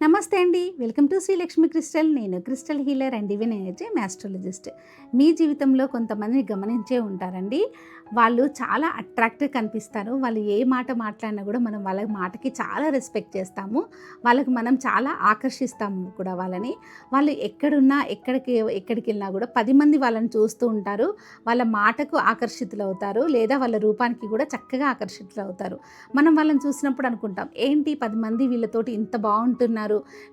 నమస్తే అండి. Welcome to Srilakshmi crystal. నేను crystal healer and divine energy మ్యాస్ట్రాలజిస్ట్ మీ జీవితంలో కొంతమంది గమనించే ఉంటారండి. వాళ్ళు చాలా అట్రాక్టివ్ కనిపిస్తారు. వాళ్ళు ఏ మాట మాట్లాడినా కూడా మనం వాళ్ళ మాటకి చాలా రెస్పెక్ట్ చేస్తాము. వాళ్ళకి మనం చాలా ఆకర్షిస్తాము కూడా వాళ్ళని. వాళ్ళు ఎక్కడున్నా ఎక్కడికి ఎక్కడికి వెళ్ళినా కూడా పది మంది వాళ్ళని చూస్తూ ఉంటారు. వాళ్ళ మాటకు ఆకర్షితులు అవుతారు. లేదా వాళ్ళ రూపానికి కూడా చక్కగా ఆకర్షితులు అవుతారు. మనం వాళ్ళని చూసినప్పుడు అనుకుంటాం ఏంటి పది మంది వీళ్ళతోటి ఇంత బాగుంటున్నారు?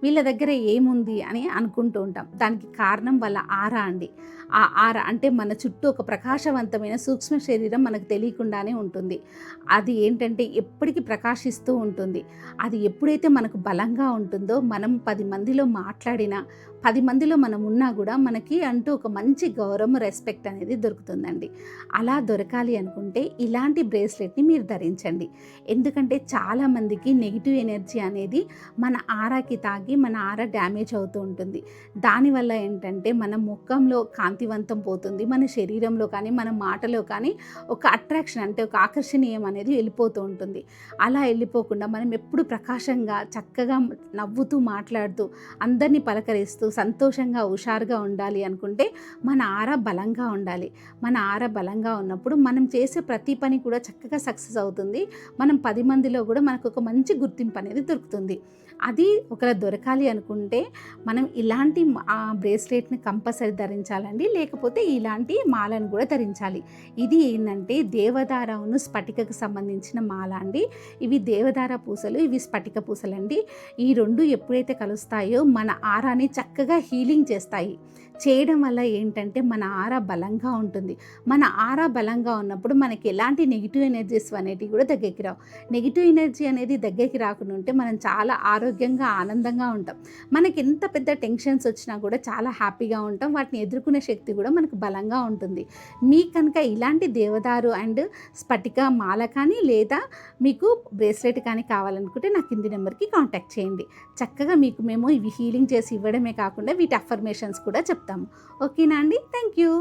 వీళ్ళ దగ్గర ఏముంది అని అనుకుంటూ ఉంటాం. దానికి కారణం వాళ్ళ ఆర అండి. ఆ ఆర అంటే మన చుట్టూ ఒక ప్రకాశవంతమైన సూక్ష్మ శరీరం మనకు తెలియకుండానే ఉంటుంది. అది ఏంటంటే ఎప్పటికీ ప్రకాశిస్తూ ఉంటుంది. అది ఎప్పుడైతే మనకు బలంగా ఉంటుందో మనం పది మందిలో మాట్లాడినా పది మందిలో మనం ఉన్నా కూడా మనకి అంటూ ఒక మంచి గౌరవం రెస్పెక్ట్ అనేది దొరుకుతుందండి. అలా దొరకాలి అనుకుంటే ఇలాంటి బ్రేస్లెట్ని మీరు ధరించండి. ఎందుకంటే చాలామందికి నెగిటివ్ ఎనర్జీ అనేది మన ఆరాకి తాగి మన ఆర డ్యామేజ్ అవుతూ ఉంటుంది. దానివల్ల ఏంటంటే మన ముఖంలో కాంతివంతం పోతుంది మన శరీరంలో కానీ మన మాటలో కానీ ఒక అట్రాక్షన్ అంటే ఒక ఆకర్షణీయం అనేది వెళ్ళిపోతూ ఉంటుంది. అలా వెళ్ళిపోకుండా మనం ఎప్పుడు ప్రకాశంగా చక్కగా నవ్వుతూ మాట్లాడుతూ అందరినీ పలకరిస్తూ సంతోషంగా హుషారుగా ఉండాలి అనుకుంటే మన ఆర బలంగా ఉండాలి. మన ఆర బలంగా ఉన్నప్పుడు మనం చేసే ప్రతి పని కూడా చక్కగా సక్సెస్ అవుతుంది. మనం పది మందిలో కూడా మనకు ఒక మంచి గుర్తింపు అనేది దొరుకుతుంది. అది ఒకవేళ దొరకాలి అనుకుంటే మనం ఇలాంటి బ్రేస్లెట్ని కంపల్సరీ ధరించాలండి. లేకపోతే ఇలాంటి మాలను కూడా ధరించాలి. ఇది ఏంటంటే దేవదారవును స్ఫటికకు సంబంధించిన మాల అండి. ఇవి దేవదార పూసలు ఇవి స్ఫటిక పూసలు అండి ఈ రెండు ఎప్పుడైతే కలుస్తాయో మన ఆరాని చక్కగా హీలింగ్ చేస్తాయి. చేయడం వల్ల ఏంటంటే మన ఆరా బలంగా ఉంటుంది. మన ఆరా బలంగా ఉన్నప్పుడు మనకి ఎలాంటి నెగిటివ్ ఎనర్జీస్ అనేటివి కూడా దగ్గరికి రావు. నెగిటివ్ ఎనర్జీ అనేది దగ్గరికి రాకుండా ఉంటే మనం చాలా ఆరోగ్యంగా ఆనందంగా ఉంటాం. మనకి ఎంత పెద్ద టెన్షన్స్ వచ్చినా కూడా చాలా హ్యాపీగా ఉంటాం. వాటిని ఎదుర్కొనే శక్తి కూడా మనకు బలంగా ఉంటుంది. మీ కనుక ఇలాంటి దేవదారు అండ్ స్ఫటిక మాల కానీ లేదా మీకు బ్రేస్లెట్ కానీ కావాలనుకుంటే నా కింది నెంబర్కి కాంటాక్ట్ చేయండి. చక్కగా మీకు మేము ఇవి హీలింగ్ చేసి ఇవ్వడమే కాకుండా వీటి అఫర్మేషన్స్ కూడా చెప్తాము. ఓకేనా అండి? Thank you